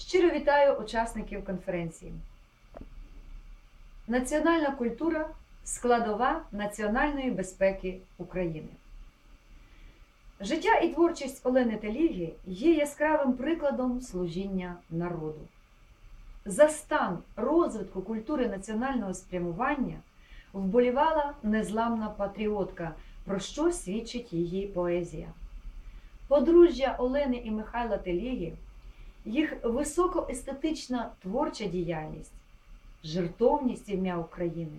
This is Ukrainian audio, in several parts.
Щиро вітаю учасників конференції. Національна культура складова національної безпеки України. Життя і творчість Олени Теліги є яскравим прикладом служіння народу. За стан розвитку культури національного спрямування вболівала незламна патріотка, про що свідчить її поезія. Подружжя Олени і Михайла Теліги, їх високоестетична творча діяльність, жертовність ім'я України,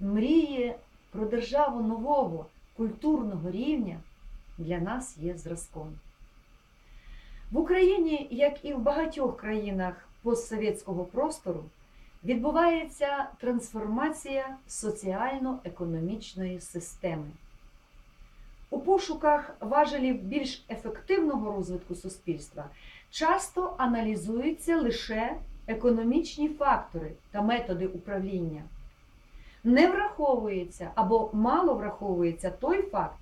мрії про державу нового культурного рівня для нас є зразком. В Україні, як і в багатьох країнах постсовєтського простору, відбувається трансформація соціально-економічної системи. У пошуках важелів більш ефективного розвитку суспільства часто аналізуються лише економічні фактори та методи управління. Не враховується або мало враховується той факт,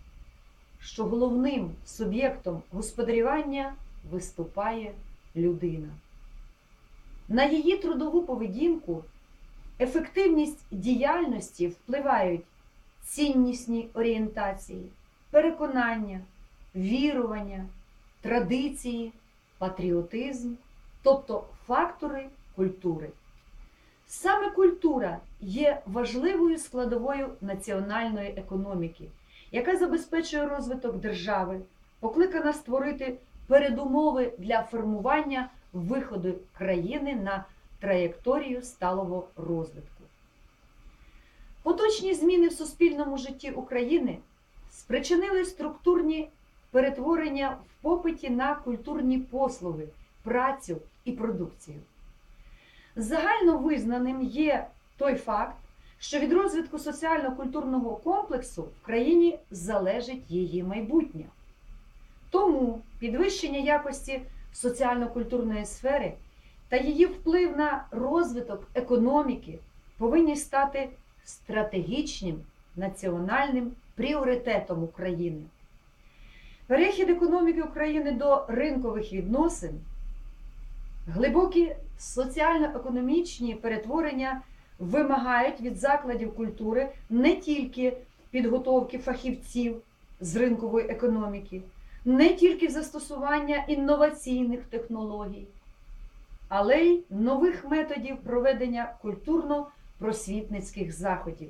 що головним суб'єктом господарювання виступає людина. На її трудову поведінку, ефективність діяльності впливають ціннісні орієнтації, переконання, вірування, традиції, патріотизм, тобто фактори культури. Саме культура є важливою складовою національної економіки, яка забезпечує розвиток держави, покликана створити передумови для формування виходу країни на траєкторію сталого розвитку. Поточні зміни в суспільному житті України спричинили структурні перетворення в попиті на культурні послуги, працю і продукцію. Загально визнаним є той факт, що від розвитку соціально-культурного комплексу в країні залежить її майбутнє. Тому підвищення якості соціально-культурної сфери та її вплив на розвиток економіки повинні стати стратегічним національним пріоритетом України. Перехід економіки України до ринкових відносин, глибокі соціально-економічні перетворення вимагають від закладів культури не тільки підготовки фахівців з ринкової економіки, не тільки застосування інноваційних технологій, але й нових методів проведення культурно-просвітницьких заходів,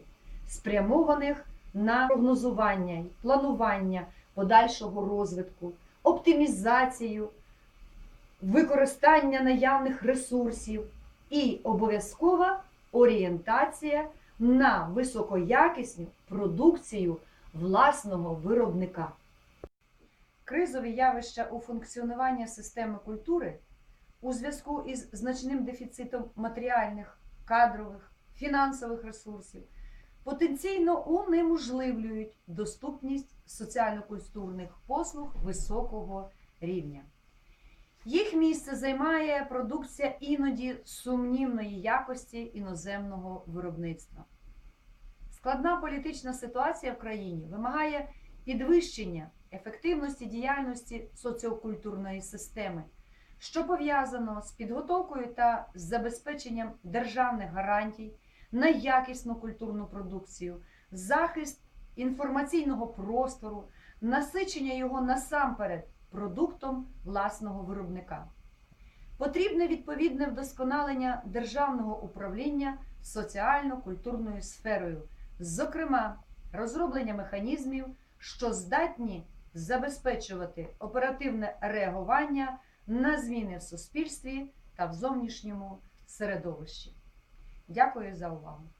спрямованих на прогнозування і планування подальшого розвитку, оптимізацію, використання наявних ресурсів і обов'язкова орієнтація на високоякісну продукцію власного виробника. Кризові явища у функціонуванні системи культури у зв'язку із значним дефіцитом матеріальних, кадрових, фінансових ресурсів потенційно унеможливлюють доступність соціально-культурних послуг високого рівня. Їх місце займає продукція іноді сумнівної якості іноземного виробництва. Складна політична ситуація в країні вимагає підвищення ефективності діяльності соціокультурної системи, що пов'язано з підготовкою та забезпеченням державних гарантій на якісну культурну продукцію, захист інформаційного простору, насичення його насамперед продуктом власного виробника. Потрібне відповідне вдосконалення державного управління соціально-культурною сферою, зокрема, розроблення механізмів, що здатні забезпечувати оперативне реагування на зміни в суспільстві та в зовнішньому середовищі. Дякую за увагу!